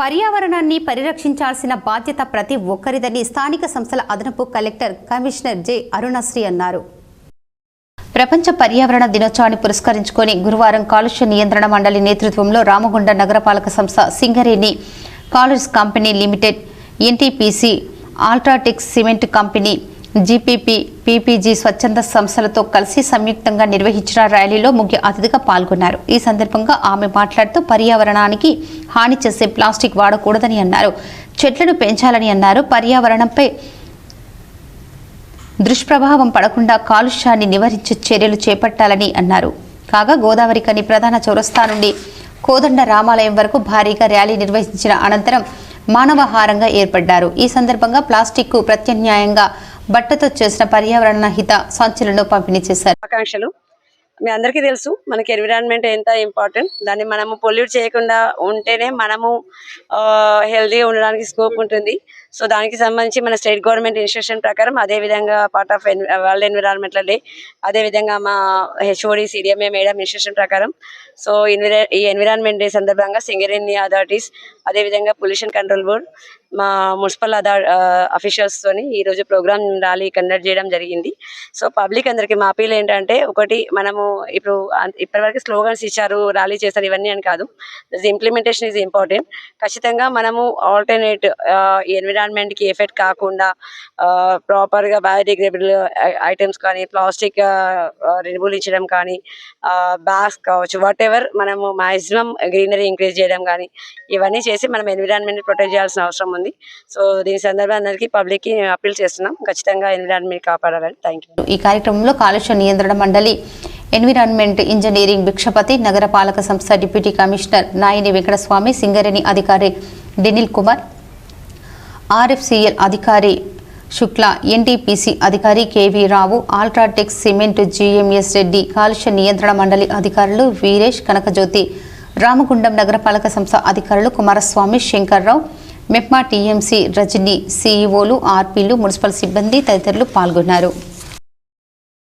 పర్యావరణాన్ని పరిరక్షించాల్సిన బాధ్యత ప్రతి ఒక్కరిదని స్థానిక సంస్థల అదనపు కలెక్టర్ కమిషనర్ జె. అరుణశ్రీ అన్నారు. ప్రపంచ పర్యావరణ దినోత్సవాన్ని పురస్కరించుకొని గురువారం కాలుష్య నియంత్రణ మండలి నేతృత్వంలో రామగుండ నగరపాలక సంస్థ Singareni collieries company limited NTPC UltraTech cement company GPP PPG స్వచ్ఛంద సంస్థలతో కలిసి సంయుక్తంగా నిర్వహించిన ర్యాలీలో ముఖ్య అతిథిగా పాల్గొన్నారు. ఈ సందర్భంగా ఆమె మాట్లాడుతూ పర్యావరణానికి హాని చేసే ప్లాస్టిక్ వాడకూడదని అన్నారు. చెట్లను పెంచాలని అన్నారు. పర్యావరణంపై దుష్ప్రభావం పడకుండా కాలుష్యాన్ని నివారించే చర్యలు చేపట్టాలని అన్నారు. కాగా గోదావరి కని ప్రధాన చౌరస్తా నుండి కోదండ రామాలయం వరకు భారీగా ర్యాలీ నిర్వహించిన అనంతరం మానవహారంగా ఏర్పడ్డారు. ఈ సందర్భంగా ప్లాస్టిక్ ప్రత్యామ్నాయంగా బట్టతో చేసిన పర్యావరణ హిత సంచులను పంపిణీ చేశారు. ఆకాంక్షలు. మీ అందరికీ తెలుసు మనకి ఎన్విరాన్మెంట్ ఎంత ఇంపార్టెంట్ దాన్ని మనము పొల్యూట్ చేయకుండా ఉంటేనే మనము హెల్దీగా ఉండడానికి స్కోప్ ఉంటుంది. సో దానికి సంబంధించి మన స్టేట్ గవర్నమెంట్ ఇన్స్ట్రక్షన్ ప్రకారం అదే విధంగా part of world environmental day అదే విధంగా మా హెచ్ఓడి సిడిఎంఏ మేడం ఇన్స్ట్రక్షన్ ప్రకారం. సో ఎన్విరా ఈ ఎన్విరాన్మెంట్ డే సందర్భంగా సింగరేణి అథారిటీస్ అదేవిధంగా పొల్యూషన్ కంట్రోల్ బోర్డ్ మా మున్సిపల్ అథా అఫీషియల్స్ తోని ఈ రోజు ప్రోగ్రామ్ ర్యాలీ కండక్ట్ చేయడం జరిగింది. సో పబ్లిక్ అందరికి మా అపీల్ ఏంటంటే ఒకటి మనము ఇప్పుడు ఇప్పటివరకు స్లోగన్స్ ఇచ్చారు ర్యాలీ చేశారు ఇవన్నీ అని కాదు. ఇంప్లిమెంటేషన్ ఈజ్ ఇంపార్టెంట్ ఖచ్చితంగా మనము ఆల్టర్నేట్ ఎన్విరాన్మెంట్కి ఎన్విరాన్మెంట్కి ఎఫెక్ట్ కాకుండా ప్రాపర్గా బయోడిగ్రేబుల్ బయోడిగ్రేడబుల్ ఐటమ్స్ కానీ ప్లాస్టిక్ నిర్మూలించడం కానీ బ్యాగ్స్ కావచ్చు వాట్ ఎవర్ మనము మాక్సిమం గ్రీనరీ ఇంక్రీజ్ చేయడం కానీ ఇవన్నీ చేసి మనం ఎన్విరాన్మెంట్ ప్రొటెక్ట్ చేయాల్సిన అవసరం ఉంది. సో దీని సందర్భంగా అందరికీ పబ్లిక్కి అప్పీల్ చేస్తున్నాం. ఖచ్చితంగా ఎన్విరాన్మెంట్ కాపాడాలని. థ్యాంక్ యూ ఈ కార్యక్రమంలో కాలుష్య నియంత్రణ మండలి ఎన్విరాన్మెంట్ ఇంజనీరింగ్ భిక్షపతి నగరపాలక సంస్థ డిప్యూటీ కమిషనర్ నాయిని వెంకటస్వామి సింగరేణి అధికారి డెనిల్ కుమార్ ఆర్ఎఫ్సిఎల్ అధికారి శుక్ల ఎన్టీపీసీ అధికారి KV Rao UltraTech cement GMS Reddy కాలుష్య నియంత్రణ మండలి అధికారులు వీరేష్ కనకజ్యోతి రామగుండం నగరపాలక సంస్థ అధికారులు కుమారస్వామి శంకర్రావు మెప్మా టీఎంసీ రజని సీఈఓలు ఆర్పీలు మున్సిపల్ సిబ్బంది తదితరులు పాల్గొన్నారు.